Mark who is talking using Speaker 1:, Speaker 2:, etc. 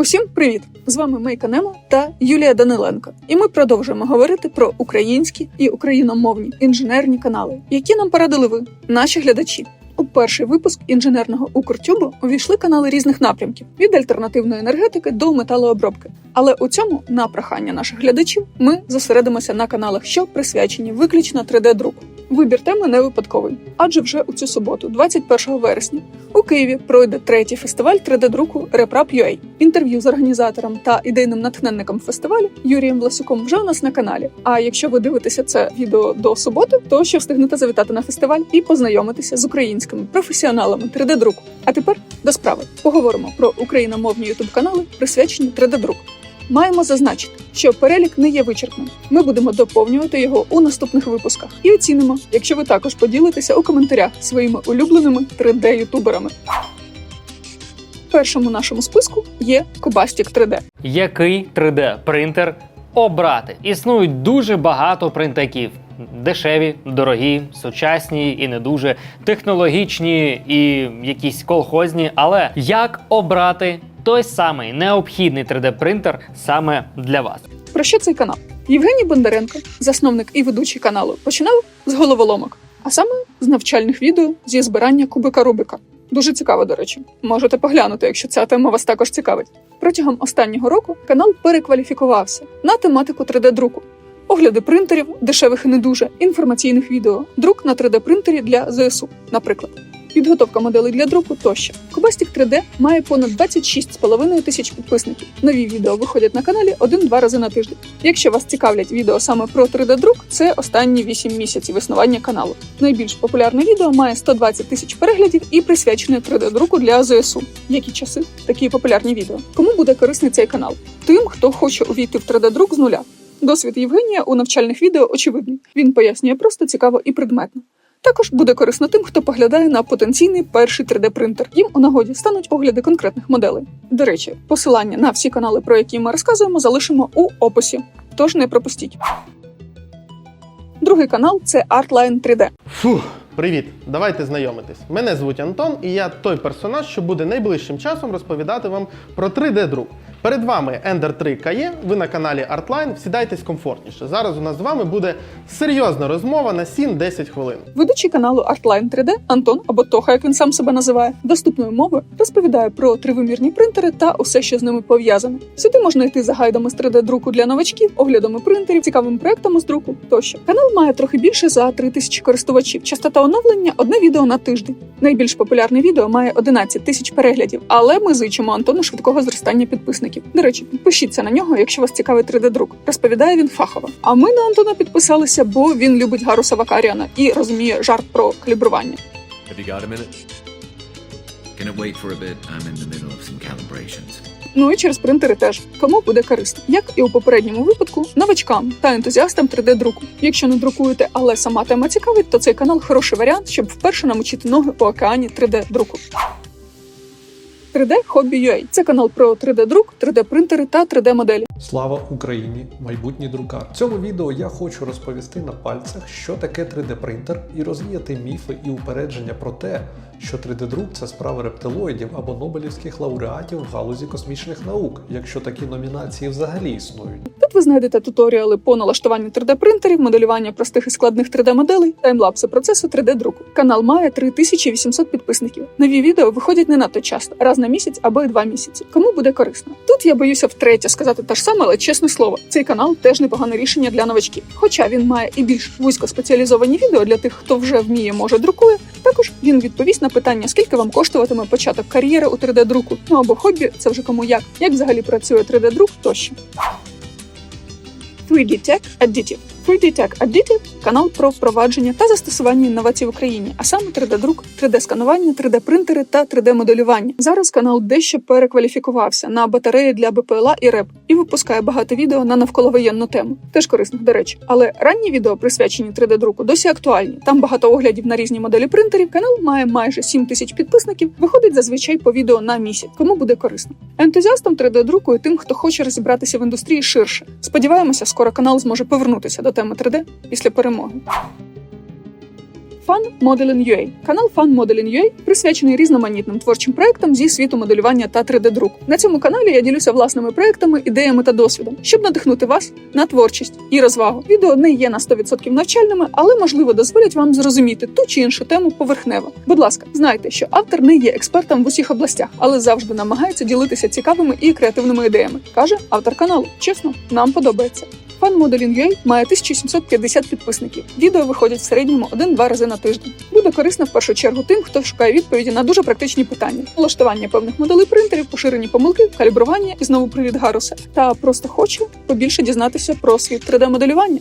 Speaker 1: Усім привіт! З вами Мейка Немо та Юлія Даниленко. І ми продовжуємо говорити про українські і україномовні інженерні канали, які нам порадили ви, наші глядачі. У перший випуск інженерного Укртюбу увійшли канали різних напрямків від альтернативної енергетики до металообробки. Але у цьому, на прохання наших глядачів, ми зосередимося на каналах, що присвячені виключно 3D-друку. Вибір теми не випадковий, адже вже у цю суботу, 21 вересня, у Києві пройде третій фестиваль 3D-друку RepRap.ua. Інтерв'ю з організатором та ідейним натхненником фестивалю Юрієм Власюком вже у нас на каналі. А якщо ви дивитеся це відео до суботи, то ще встигнете завітати на фестиваль і познайомитися з українськими професіоналами 3D-друку. А тепер до справи поговоримо про україномовні ютуб канали, присвячені 3D-друку. Маємо зазначити, що перелік не є вичерпним. Ми будемо доповнювати його у наступних випусках і оцінимо, якщо ви також поділитеся у коментарях своїми улюбленими 3D-ютуберами. В першому нашому списку є Кубастік 3D.
Speaker 2: Який 3D принтер обрати? Існують дуже багато принтаків. Дешеві, дорогі, сучасні і не дуже технологічні і якісь колхозні. Але як обрати той самий необхідний 3D принтер саме для вас?
Speaker 1: Про що цей канал? Євгеній Бондаренко, засновник і ведучий каналу, починав з головоломок, а саме з навчальних відео зі збирання кубика Рубика. Дуже цікаво, до речі. Можете поглянути, якщо ця тема вас також цікавить. Протягом останнього року канал перекваліфікувався на тематику 3D-друку. Огляди принтерів, дешевих і не дуже, інформаційних відео, друк на 3D-принтері для ЗСУ, наприклад. Підготовка моделей для друку тощо. Кубастік 3D має понад 26,5 тисяч підписників. Нові відео виходять на каналі один-два рази на тиждень. Якщо вас цікавлять відео саме про 3D-друк, це останні 8 місяців існування каналу. Найбільш популярне відео має 120 тисяч переглядів і присвячене 3D-друку для ЗСУ. Які часи такі популярні відео? Кому буде корисний цей канал? Тим, хто хоче увійти в 3D-друк з нуля. Досвід Євгенія у навчальних відео очевидний. Він пояснює просто цікаво і предметно. Також буде корисно тим, хто поглядає на потенційний перший 3D-принтер. Їм у нагоді стануть огляди конкретних моделей. До речі, посилання на всі канали, про які ми розказуємо, залишимо у описі. Тож не пропустіть. Другий канал це Artline 3D.
Speaker 3: Фух, привіт! Давайте знайомитись. Мене звуть Антон, і я той персонаж, що буде найближчим часом розповідати вам про 3D-друк. Перед вами Ender 3 KE, ви на каналі Artline, всідайтесь комфортніше. Зараз у нас з вами буде серйозна розмова на 7-10 хвилин.
Speaker 1: Ведучий каналу Artline 3D Антон або Тоха, як він сам себе називає, доступною мовою розповідає про тривимірні принтери та усе, що з ними пов'язане. Сюди можна йти за гайдами з 3D-друку для новачків, оглядами принтерів, цікавими проектами з друку тощо. Канал має трохи більше за 3000 користувачів. Частота оновлення одне відео на тиждень. Найбільш популярне відео має 11 тисяч переглядів, але ми зичимо Антону швидкого зростання підписників. До речі, підпишіться на нього, якщо вас цікавить 3D-друк. Розповідає він фахово. А ми на Антона підписалися, бо він любить Гаруса Вакаріана і розуміє жарт про калібрування. Ну і через принтери теж кому буде корисно, як і у попередньому випадку, новачкам та ентузіастам 3D-друку. Якщо не друкуєте, але сама тема цікавить, то цей канал хороший варіант, щоб вперше намочити ноги у океані 3D-друку. 3D Hobby.ua – це канал про 3D-друк, 3D-принтери та 3D-моделі.
Speaker 4: Слава Україні! Майбутній друкар. В цьому відео я хочу розповісти на пальцях, що таке 3D-принтер, і розвіяти міфи і упередження про те, що 3D-друк це справа рептилоїдів або нобелівських лауреатів в галузі космічних наук, якщо такі номінації взагалі існують.
Speaker 1: Тут ви знайдете туторіали по налаштуванню 3D-принтерів, моделювання простих і складних 3D-моделей, таймлапси процесу 3D-друку. Канал має 3800 підписників. Нові відео виходять не надто часто, раз на місяць або й два місяці. Кому буде корисно? Тут я боюся втретє сказати те ж саме, але чесне слово, цей канал теж непогане рішення для новачків. Хоча він має і більш вузько спеціалізовані відео для тих, хто вже вміє, може друкує. Також він відповість на питання, скільки вам коштуватиме початок кар'єри у 3D-друку, ну або хобі, це вже кому як, як взагалі працює 3D-друк тощо. 3D Tech Additive. 3D Tech Additive – канал про впровадження та застосування інновацій в Україні, а саме 3D-друк, 3D-сканування, 3D-принтери та 3D-моделювання. Зараз канал дещо перекваліфікувався на батареї для БПЛА і РЕП і випускає багато відео на навколовоєнну тему, теж корисних, до речі. Але ранні відео, присвячені 3D-друку, досі актуальні. Там багато оглядів на різні моделі принтерів. Канал має майже 7 тисяч підписників. Виходить зазвичай по відео на місяць. Кому буде корисно? Ентузіастам 3D-друку і тим, хто хоче розібратися в індустрії ширше. Сподіваємося, скоро канал зможе повернутися до теми 3D після перемоги. Fun Modeling UA. Канал Fun Modeling UA присвячений різноманітним творчим проектам зі світу моделювання та 3D-друку. На цьому каналі я ділюся власними проектами, ідеями та досвідом, щоб надихнути вас на творчість і розвагу. Відео не є на 100% навчальними, але можливо дозволять вам зрозуміти ту чи іншу тему поверхнево. Будь ласка, знайте, що автор не є експертом в усіх областях, але завжди намагається ділитися цікавими і креативними ідеями. каже автор каналу. Чесно, нам подобається. Фан Modeling UA має 1750 підписників. Відео виходять в середньому один-два рази на тиждень. Буде корисно в першу чергу тим, хто шукає відповіді на дуже практичні питання: влаштування певних моделей принтерів, поширені помилки, калібрування і знову привід Гаруса, та просто хоче побільше дізнатися про світ 3D-моделювання.